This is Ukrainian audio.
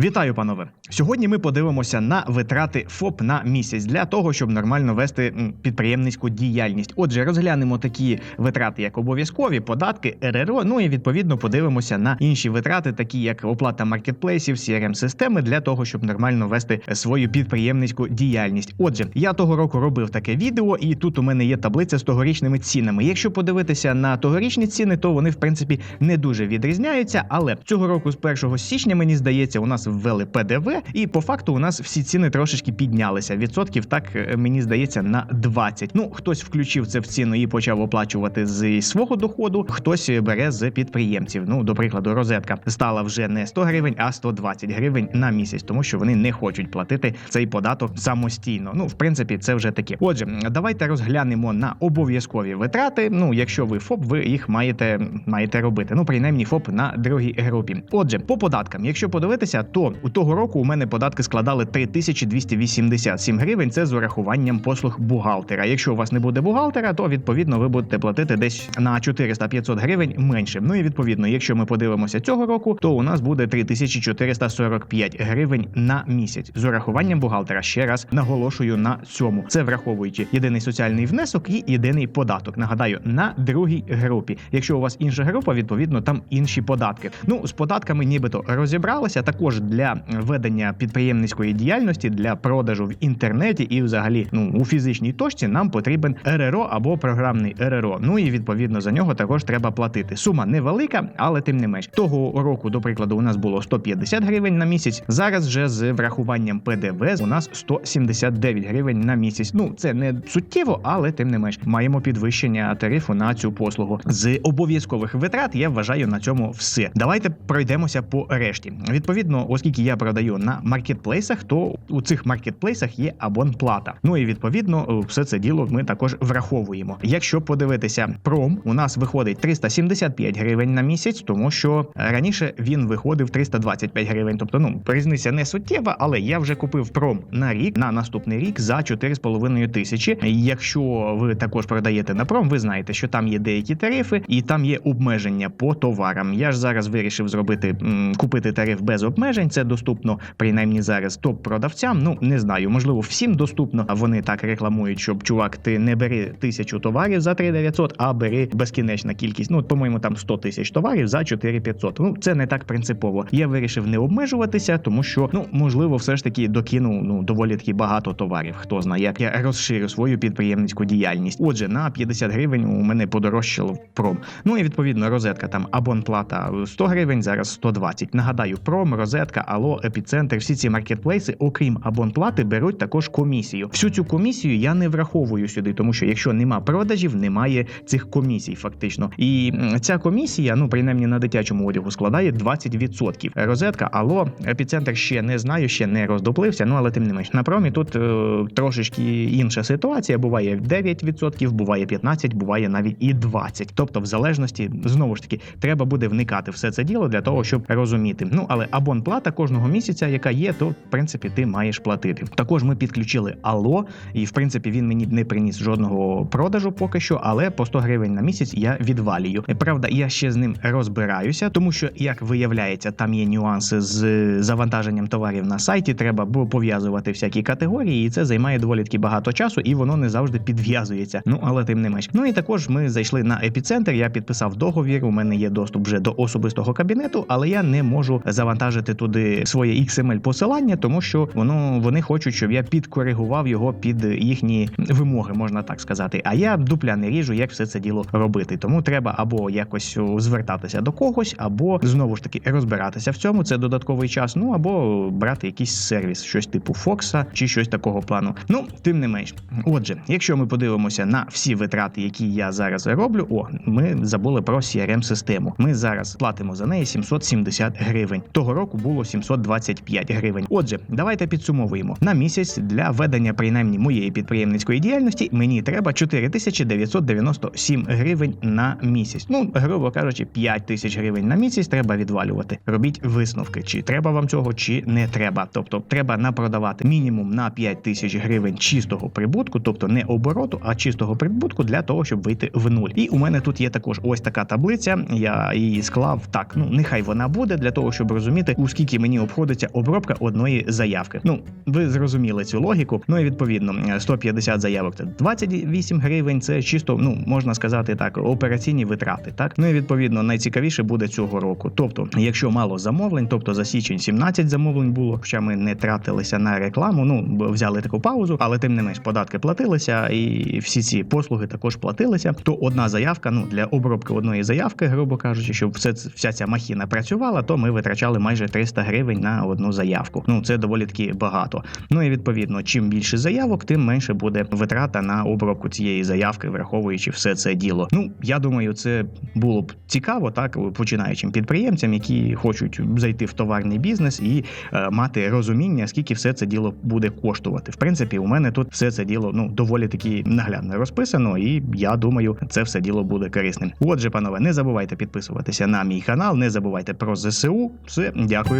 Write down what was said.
Вітаю, панове! Сьогодні ми подивимося на витрати ФОП на місяць для того, щоб нормально вести підприємницьку діяльність. Отже, розглянемо такі витрати, як обов'язкові податки, РРО. Ну і відповідно подивимося на інші витрати, такі як оплата маркетплейсів, crm системи для того, щоб нормально вести свою підприємницьку діяльність. Отже, я того року робив таке відео, і тут у мене є таблиця з тогорічними цінами. Якщо подивитися на тогорічні ціни, то вони в принципі не дуже відрізняються. Але цього року, з 1 січня, мені здається, у нас ввели ПДВ, і по факту у нас всі ціни трошечки піднялися. Відсотків так е, мені здається на 20. Ну хтось включив це в ціну і почав оплачувати з свого доходу, хтось бере з підприємців. Ну, до прикладу, розетка стала вже не 100 гривень, а 120 гривень на місяць, тому що вони не хочуть платити цей податок самостійно. Ну, в принципі, це вже таке. Отже, давайте розглянемо на обов'язкові витрати. Ну, якщо ви ФОП, ви їх маєте маєте робити. Ну, принаймні, ФОП на другій групі. Отже, по податкам, якщо подивитися, то у того року у мене податки складали 3287 гривень. Це з урахуванням послуг бухгалтера. Якщо у вас не буде бухгалтера, то відповідно ви будете платити десь на 400-500 гривень менше. Ну і відповідно, якщо ми подивимося цього року, то у нас буде 3445 гривень на місяць з урахуванням бухгалтера. Ще раз наголошую на цьому. Це враховуючи єдиний соціальний внесок і єдиний податок. Нагадаю, на другій групі. Якщо у вас інша група, відповідно там інші податки. Ну з податками, нібито розібралися. Також для ведення підприємницької діяльності для продажу в інтернеті і, взагалі, ну у фізичній точці нам потрібен РРО або програмний РРО. Ну і відповідно за нього також треба платити. Сума невелика, але тим не менш того року, до прикладу, у нас було 150 гривень на місяць. Зараз вже з врахуванням ПДВ у нас 179 гривень на місяць. Ну це не суттєво, але тим не менш маємо підвищення тарифу на цю послугу. З обов'язкових витрат я вважаю на цьому все. Давайте пройдемося по решті. Відповідно, оскільки я продаю на маркетплейсах, то у цих маркетплейсах є абонплата. Ну і відповідно все це діло ми також враховуємо. Якщо подивитися пром, у нас виходить 375 гривень на місяць, тому що раніше він виходив 325 гривень. Тобто, ну різниця не суттєва, але я вже купив пром на рік на наступний рік за 4,5 тисячі. Якщо ви також продаєте на пром, ви знаєте, що там є деякі тарифи і там є обмеження по товарам. Я ж зараз вирішив зробити купити тариф без обмежень. Це доступно принаймні зараз топ-продавцям. Ну не знаю, можливо, всім доступно. А вони так рекламують, щоб чувак, ти не бери тисячу товарів за 3900, а бери безкінечна кількість. Ну, по-моєму, там 100 тисяч товарів за 4500. Ну це не так принципово. Я вирішив не обмежуватися, тому що ну можливо, все ж таки докину ну доволі таки багато товарів. Хто знає, як я розширю свою підприємницьку діяльність. Отже, на 50 гривень у мене подорожчало пром. Ну і відповідно розетка там абонплата 100 гривень, зараз 120. Нагадаю, пром, розетка, ало, епіцентр, всі ці маркетплейси, окрім абонплати, беруть також комісію. Всю цю комісію я не враховую сюди, тому що якщо нема продажів, немає цих комісій, фактично. І ця комісія, ну принаймні на дитячому одягу, складає 20%. Розетка, ало, епіцентр ще не знаю, ще не роздоплився. Ну але тим не менш на промі тут е, трошечки інша ситуація. Буває 9%, буває 15%, буває навіть і 20%. Тобто, в залежності знову ж таки треба буде вникати все це діло для того, щоб розуміти. Ну але абонплата кожного місяця, яка є, то в принципі ти маєш платити. Також ми підключили Алло, і в принципі він мені не приніс жодного продажу поки що, але по 100 гривень на місяць я відвалюю. Правда, я ще з ним розбираюся, тому що, як виявляється, там є нюанси з завантаженням товарів на сайті. Треба пов'язувати всякі категорії, і це займає доволі таки багато часу, і воно не завжди підв'язується. Ну але тим не менш. Ну і також ми зайшли на епіцентр. Я підписав договір. У мене є доступ вже до особистого кабінету, але я не можу завантажити туди своє XML посилання, тому що воно вони хочуть, щоб я підкоригував його під їхні вимоги, можна так сказати. А я дупля не ріжу, як все це діло робити. Тому треба або якось звертатися до когось, або знову ж таки розбиратися в цьому. Це додатковий час. Ну або брати якийсь сервіс, щось типу Фокса чи щось такого плану. Ну тим не менш. Отже, якщо ми подивимося на всі витрати, які я зараз роблю, о, ми забули про crm систему Ми зараз платимо за неї 770 гривень. Того року було 725 гривень. Отже, давайте підсумовуємо на місяць для ведення принаймні моєї підприємницької діяльності. Мені треба 4997 гривень на місяць. Ну, грубо кажучи, 5 тисяч гривень на місяць треба відвалювати. Робіть висновки, чи треба вам цього, чи не треба. Тобто, треба напродавати мінімум на 5 тисяч гривень чистого прибутку, тобто не обороту, а чистого прибутку для того, щоб вийти в нуль. І у мене тут є також ось така таблиця. Я її склав так. Ну нехай вона буде для того, щоб розуміти, у скільки скільки мені обходиться обробка одної заявки. Ну, ви зрозуміли цю логіку. Ну і відповідно, е, 150 заявок це 28 гривень. Це чисто, ну можна сказати так, операційні витрати. Так, ну і відповідно найцікавіше буде цього року. Тобто, якщо мало замовлень, тобто за січень 17 замовлень було, хоча ми не тратилися на рекламу. Ну взяли таку паузу, але тим не менш податки платилися, і всі ці послуги також платилися. То одна заявка, ну для обробки одної заявки, грубо кажучи, щоб все вся ця махіна працювала, то ми витрачали майже 300 гривень на одну заявку. Ну це доволі таки багато. Ну і відповідно, чим більше заявок, тим менше буде витрата на обробку цієї заявки, враховуючи все це діло. Ну я думаю, це було б цікаво, так починаючим підприємцям, які хочуть зайти в товарний бізнес і е, мати розуміння, скільки все це діло буде коштувати. В принципі, у мене тут все це діло ну доволі таки наглядно розписано, і я думаю, це все діло буде корисним. Отже, панове, не забувайте підписуватися на мій канал, не забувайте про ЗСУ. Все, дякую